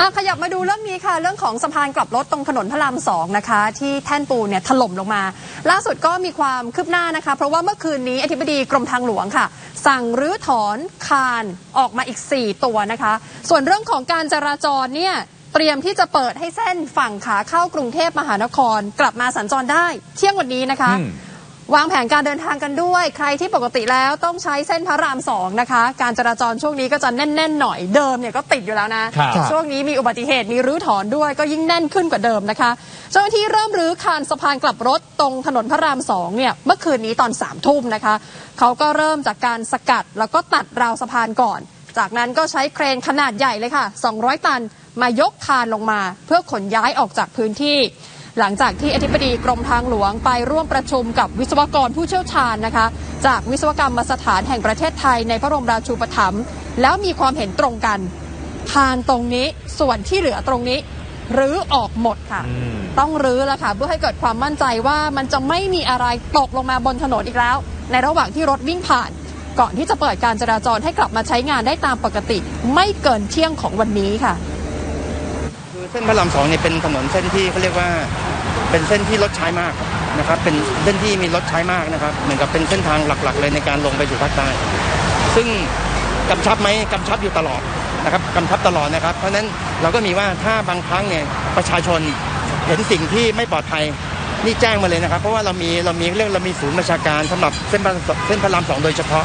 อะขยับมาดูเรื่องนี้ค่ะ เรื่องของสะพานกลับรถตรงถนนพระรามสองนะคะ ที่แท่นปูนเนี่ยถล่มลงมา ล่าสุดก็มีความคืบหน้านะคะ เพราะว่าเมื่อคืนนี้อธิบดีกรมทางหลวงค่ะ สั่งรื้อถอนคานออกมาอีก 4 ตัวนะคะ ส่วนเรื่องของการจราจรเนี่ยเตรียมที่จะเปิดให้เส้นฝั่งขาเข้ากรุงเทพมหานคร กลับมาสัญจรได้ เที่ยงวันนี้นะคะ วางแผนการเดินทางกันด้วย ใครที่ปกติแล้วต้องใช้เส้นพระรามสองนะคะ การจราจรช่วงนี้ก็จะแน่นๆหน่อยเดิมเนี่ยก็ติดอยู่แล้วนะ ครับ ช่วงนี้มีอุบัติเหตุมีรื้อถอนด้วยก็ยิ่งแน่นขึ้นกว่าเดิมนะคะเจ้าหน้าที่เริ่มรื้อคานสะพานกลับรถตรงถนนพระรามสองเนี่ยเมื่อคืนนี้ตอนสามทุ่มนะคะเขาก็เริ่มจากการสกัดแล้วก็ตัดราวสะพานก่อน จากนั้นก็ใช้เครนขนาดใหญ่เลยค่ะ 200 ตันมายกคานลงมา เพื่อขนย้ายออกจากพื้นที่ หลังจากที่อธิบดีกรมทางหลวงไปร่วมประชุมกับวิศวกรผู้เชี่ยวชาญนะคะ จากวิศวกรรมสถานแห่งประเทศไทยในพระบรมราชูปถัมภ์แล้วมีความเห็นตรงกันคานตรงนี้ส่วนที่เหลือตรงนี้รื้อออกหมดค่ะอืมต้องรื้อแล้วค่ะ เพื่อให้เกิดความมั่นใจว่ามันจะไม่มีอะไรตกลงมาบนถนนอีกแล้ว ในระหว่างที่รถวิ่งผ่าน ก่อนที่จะเปิดการจราจรให้กลับมาใช้งานได้ตามปกติ ไม่เกินเที่ยงของวันนี้ค่ะ คือเส้นพระรามสองเนี่ยเป็นถนนเส้นที่เขาเรียกว่า เป็นเส้นที่รถใช้มากนะครับ เป็นเส้นที่มีรถใช้มากนะครับ เหมือนกับเป็นเส้นทางหลักๆ เลยในการลงไปสู่ภาคใต้ ซึ่งกำชับไหมกำชับอยู่ตลอดนะครับกำชับตลอดนะครับ เพราะฉะนั้นเราก็มีว่าถ้าบางครั้งเนี่ยประชาชนเห็นสิ่งที่ไม่ปลอดภัยนี่แจ้งมาเลยนะครับ เพราะว่าเรามีเรามีเรื่องเรามีศูนย์ประชาการสำหรับเส้นพระเส้นพระรามสองโดยเฉพาะ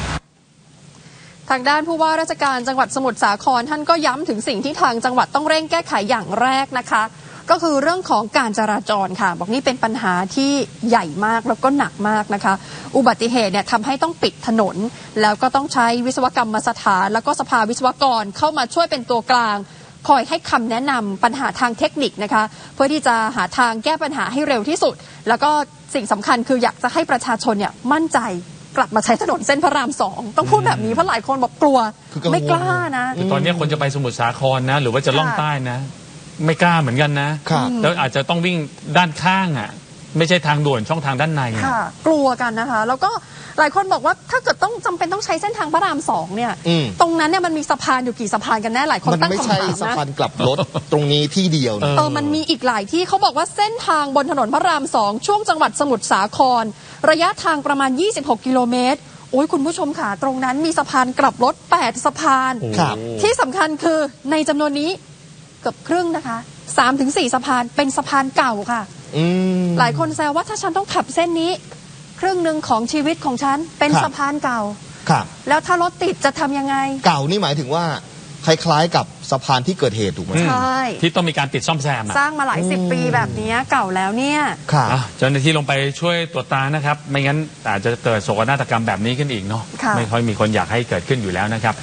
ทางด้านผู้ว่าราชการจังหวัดสมุทรสาครท่านก็ย้ำถึงสิ่งที่ทางจังหวัดต้องเร่งแก้ไขอย่างแรกนะคะ ก็คือเรื่องของการจราจรค่ะ บอกนี่เป็นปัญหาที่ใหญ่มากแล้วก็หนักมากนะคะ อุบัติเหตุเนี่ยทำให้ต้องปิดถนน แล้วก็ต้องใช้วิศวกรรมสถาน แล้วก็สภาวิศวกรเข้ามาช่วยเป็นตัวกลางคอยให้คำแนะนำปัญหาทางเทคนิคนะคะ เพื่อที่จะหาทางแก้ปัญหาให้เร็วที่สุด แล้วก็สิ่งสำคัญคืออยากจะให้ประชาชนเนี่ยมั่นใจกลับมาใช้ถนนเส้นพระรามสองต้องพูดแบบนี้เพราะหลายคนบอกกลัวคือกังวลไม่กล้านะคือตอนนี้คนจะไปสมุทรสาครนะ หรือว่าจะล่องค่ะใต้นะ ไม่กล้าเหมือนกันนะ ครับ แล้วอาจจะต้องวิ่งด้านข้างอะ ไม่ใช่ทางด่วนช่องทางด้านในอะ ค่ะ กลัวกันนะคะ แล้วก็หลายคนบอกว่าถ้าเกิดต้องจำเป็นต้องใช้เส้นทางพระรามสองเนี่ย อืม ตรงนั้นเนี่ยมันมีสะพานอยู่กี่สะพานกันแน่หลายคนมันตั้งไม่คำใช่ถามสะนะพานกลับรถตรงนี้ที่เดียวนะ เออมันมีอีกหลายที่เขาบอกว่าเส้นทางบนถนนพระรามสองช่วงจังหวัดสมุทรสาคร ระยะทางประมาณ 26 กิโลเมตรโอ้ยคุณผู้ชมค่ะ ตรงนั้นมีสะพานกลับรถ 8 สะพานโอ้ครับ ที่สำคัญคือในจำนวนนี้เกือบครึ่งนะคะ3-4สะพานเป็นสะพานเก่าค่ะอืมหลายคนแซวว่าถ้าฉันต้องขับเส้นนี้ ครึ่งหนึ่งของชีวิตของฉันเป็นครับสะพานเก่าครับแล้วถ้ารถติดจะทำยังไง เก่านี่หมายถึงว่าคล้ายๆกับสะพานที่เกิดเหตุถูกไหมอืมใช่ที่ต้องมีการติดซ่อมแซมอะสร้างมาหลายสิบปีแบบนี้เก่าแล้วเนี่ยครับอะเจ้าหน้าที่ลงไปช่วยตรวจตานะครับ ไม่งั้นอาจจะเกิดโศกนาฏกรรมแบบนี้ขึ้นอีกเนาะค่ะไม่ค่อยมีคนอยากให้เกิดขึ้นอยู่แล้วนะครับ